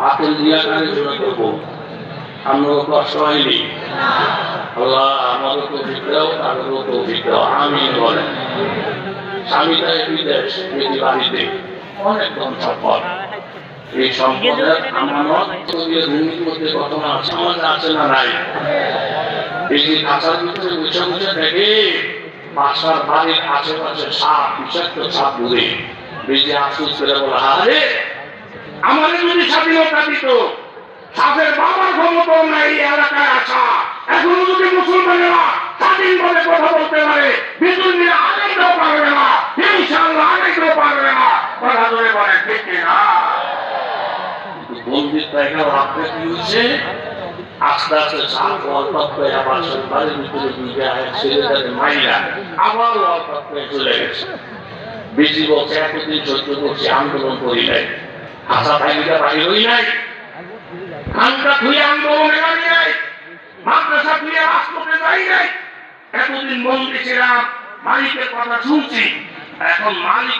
আতল দিয়া কানের জন্য করব। আমরা কষ্ট হয়নি আল্লাহ আমাদের তো দাও, তাদেরও তো দাও। আমি বলেন। স্বামীটা বিদেশ বিধি বাড়িতে। অনেক ধন আশেপাশে সাপ, বিষাক্ত সাপ বেশি করে বলা আমাদের যদি স্বাধীনতা দিত সাপের বাবার ক্ষমতা নাই এই এলাকায় আসা। এখনও যদি মুসলমানেরা স্বাধীনভাবে কথা বলতে পারে বিদ্যুৎ আগাইতেও পারবে না ইনশাল্লাহ আগাইতেও পারবে না। কথা ধরে বলে, ঠিক না? করছি আন্দোলন করি নাই। আশা ভাইটা বাড়ি রই নাই। খানটা ধুয়ে আন্দোলনে বাড়ি নাই। মাদ্রাসা খুলে রাষ্ট্রকে যাই নাই। এতদিন বন্দি ছিলাম, মালিকের কথা শুনছি। এখন মালিকের